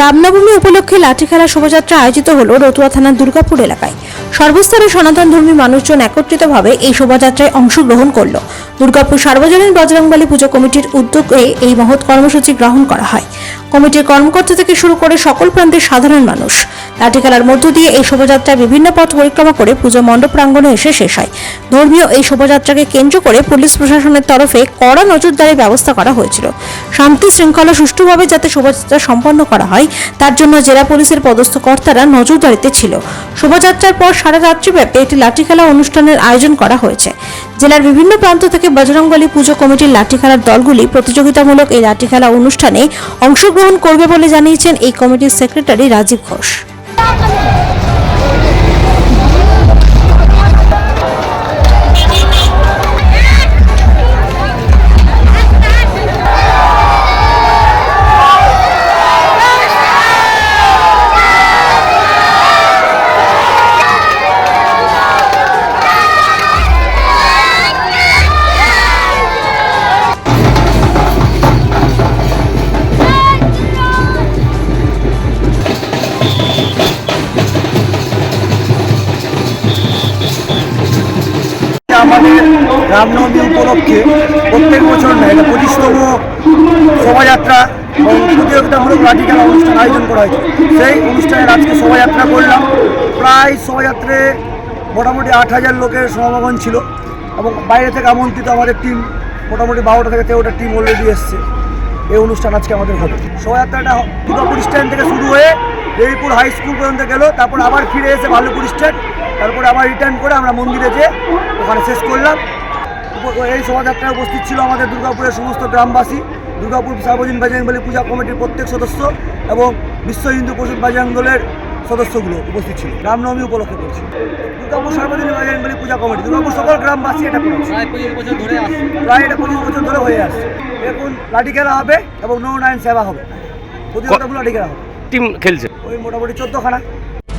রামনবমী উপলক্ষে লাঠি খেলা শোভাযাত্রা আয়োজিত হল রতুয়া থানার দুর্গাপুর এলাকায়। সর্বস্তরের সনাতন ধর্মী মানুষজন একত্রিতভাবে এই শোভাযাত্রায় অংশগ্রহণ করল। দুর্গাপুর সার্বজনীন বজরংবলী পুজো কমিটির উদ্যোগে এই মহৎ কর্মসূচি গ্রহণ করা হয়। কমিটির কর্মকর্তা থেকে শুরু করে সকল প্রান্তের সাধারণ মানুষ। লাঠি খেলার মধ্য দিয়ে এই শোভাযাত্রা বিভিন্ন পথ পরিক্রমা করে পুজো মণ্ডপ প্রাঙ্গণে এসে শেষ হয়। ধর্মীয় এই শোভাযাত্রাকে কেন্দ্র করে পুলিশ প্রশাসনের তরফে কড়া নজরদারির ব্যবস্থা করা হয়েছিল। শান্তি শৃঙ্খলা সুষ্ঠুভাবে যাতে শোভাযাত্রা সম্পন্ন করা হয় তার জন্য জেলা পুলিশের পদস্থ কর্তারা নজরদারিতে ছিল। শোভাযাত্রার পর সারা রাত্রিব্যাপী একটি লাঠি খেলা অনুষ্ঠানের আয়োজন করা হয়েছে। জেলার বিভিন্ন প্রান্ত থেকে বজরংবলী পুজো কমিটির লাঠি খেলার দলগুলি প্রতিযোগিতামূলক এই লাঠি খেলা অনুষ্ঠানে অংশগ্রহণ করবে বলে জানিয়েছেন এই কমিটির সেক্রেটারি রাজীব ঘোষ। আমাদের রামনবমী উপলক্ষে প্রত্যেক বছর না, এটা পঁচিশতম শোভাযাত্রা এবং প্রতিযোগিতামূলক লাঠি খেলা অনুষ্ঠান আয়োজন করা হয়েছে। সেই অনুষ্ঠানের আজকে শোভাযাত্রা করলাম। প্রায় শোভাযাত্রে মোটামুটি আট হাজার লোকের সমাগম ছিল এবং বাইরে থেকে আমন্ত্রিত আমাদের টিম, মোটামুটি বারোটা থেকে তেরোটা টিম অলরেডি এসছে। এই অনুষ্ঠান আজকে আমাদের হবে। শোভাযাত্রাটা দুর্গাপুর স্ট্যান্ড থেকে শুরু হয়ে দেবীপুর হাই স্কুল পর্যন্ত গেল, তারপর আবার ফিরে এসে ভাল্লুপুর স্ট্যান্ড। তারপরে আবার রিটার্ন করে আমরা মন্দিরে যেয়ে ওখানে শেষ করলাম। এই শোভাযাত্রায় উপস্থিত ছিল আমাদের দুর্গাপুরের সমস্ত গ্রামবাসী। দুর্গাপুর সার্বজনীন বাজরংবলী পূজা কমিটির প্রত্যেক সদস্য এবং বিশ্ব হিন্দু পরিষদ বাজরং দলের সদস্যগুলো উপস্থিত ছিল। রামনবমী উপলক্ষে করছি। দুর্গাপুর সার্বজনীন বাজরংবলী পূজা কমিটি দুর্গাপুর সকল গ্রামবাসী এটা করেছে। প্রায় পঁচিশ বছর ধরে আসছে প্রায় এটা পঁচিশ বছর ধরে হয়ে আসছে এখন লাঠি খেলা হবে এবং নৌ নাইন সেবা হবে। প্রতিযোগিতামূলক লাঠি খেলা হবে। টিম খেলছে। ওই মোটামুটি চোদ্দখানা।